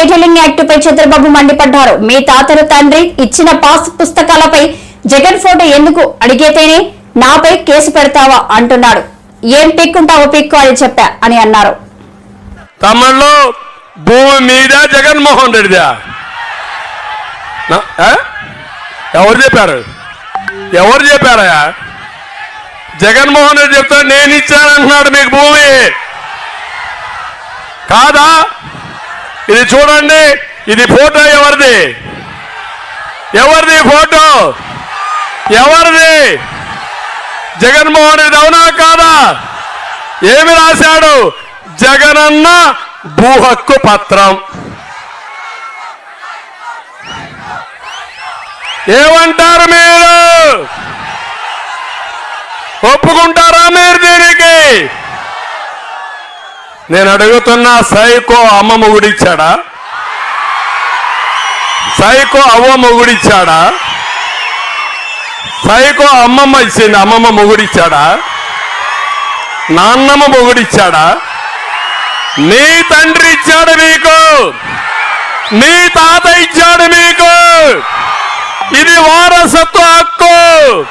Titling act పై చంద్రబాబు మండిపడ్డారు. మీ తాతల తండ్రి ఇచ్చిన పాస్ పుస్తకాలపై జగన్ ఫోటో ఎందుకు అడిగితేనే నాపై కేసు పెడతావా అంటున్నాడు. ఏం పిక్కుంటావో పిక్కు అని చెప్పా అని అన్నారు. తమిళ్ళో భూమి మీద జగన్మోహన్ రెడ్డిదా? ఎవరు చెప్పారు? ఎవరు చెప్పారయ్యా జగన్మోహన్ రెడ్డి చెప్తాడు నేను ఇచ్చానంటున్నాడు మీకు భూమి. కాదా? ఇది చూడండి ఇది ఫోటో ఎవరిది? ఎవరిది ఫోటో? ఎవరిది? జగన్మోహన్ రెడ్డి అవునా కాదా? ఏమి రాశాడు? జగనన్న భూ హక్కు పత్రం. ఏమంటారు మీరు? ఒప్పుకుంటారా మీరు దీనికి? నేను అడుగుతున్నా సైకో అమ్మ మొగుడిచ్చాడా? సైకో అవ్వ మొగుడిచ్చాడా? సైకో అమ్మమ్మ ఇచ్చింది అమ్మమ్మ మొగుడిచ్చాడా? నాన్నమ్మ మొగుడిచ్చాడా? నీ తండ్రి ఇచ్చాడు మీకు. నీ తాత ఇచ్చాడు మీకు. ఇది వారసత్వ హక్కు.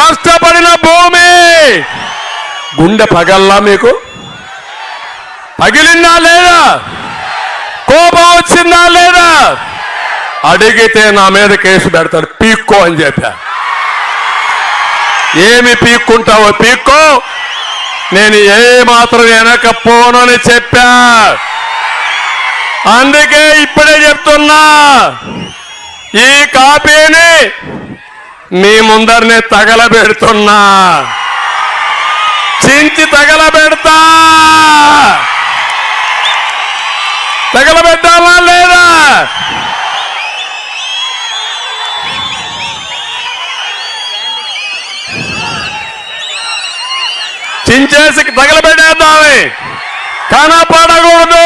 కష్టపడిన భూమి. గుండె పగల్లా మీకు? పగిలిందా లేదా? కోపం వచ్చిందా లేదా? అడిగితే నా మీద కేసు పెడతాడు పీక్కో అని చెప్పా. ఏమి పీక్కుంటావో పీక్కో. నేను ఏ మాత్రం వెనకపోనని చెప్పా. అందుకే ఇప్పుడే చెప్తున్నా ఈ కాపీని మీ ముందరనే తగలబెడుతున్నా. చించి తగలబెడతా తగలబెట్టాలా లేదా? చించేసి తగలబెట్టేద్దామే. కనపడకూడదు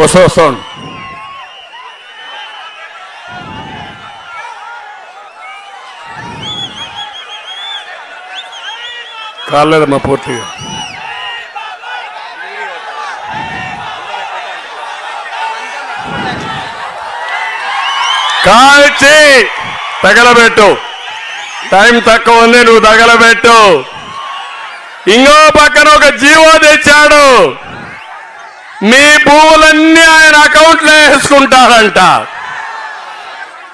వస్తూ వస్తాను కాలేదమ్మా పూర్తిగా. కాల్చి తగలబెట్టు. టైం తక్కువ ఉంది నువ్వు తగలబెట్టు. ఇంకో పక్కన ఒక జీవో తెచ్చాడు. మీ భూములన్నీ ఆయన అకౌంట్లో వేసుకుంటారంట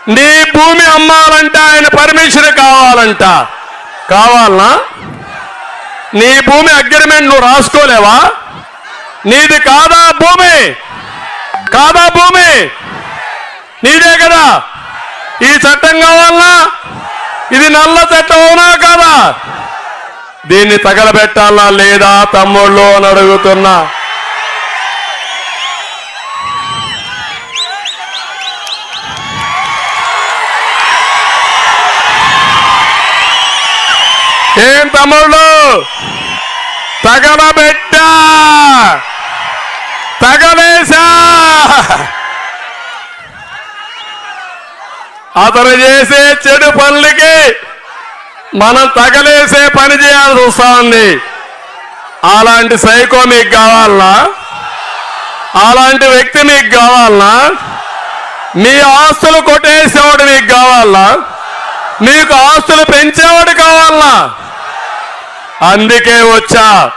నీ భూమి అమ్మాలంటే ఆయన పర్మిషన్ కావాలంట. కావాలనా? నీ భూమి అగ్రిమెంట్ నువ్వు రాసుకోలేవా? నీది కాదా భూమి? కాదా భూమి? నీదే కదా? ఈ చట్టం కావాలనా? ఇది నల్ల చట్టం అవునా కాదా? దీన్ని తగలబెట్టాలా లేదా తమ్ముళ్ళు అని అడుగుతున్నా. ఏం తమ్ముళ్ళు? తగలబెట్ట! తగలేసా అతను చేసే చెడు పనులకి మనం తగలేసే పని చేయాల్సి వస్తా ఉంది అలాంటి సైకో మీకు కావాలనా? అలాంటి వ్యక్తి మీకు కావాలనా? మీ ఆస్తులు కొట్టేసేవాడు మీకు కావాలనా? మీకు ఆస్తులు పెంచేవాడు కావాలనా? అందుకే వచ్చా.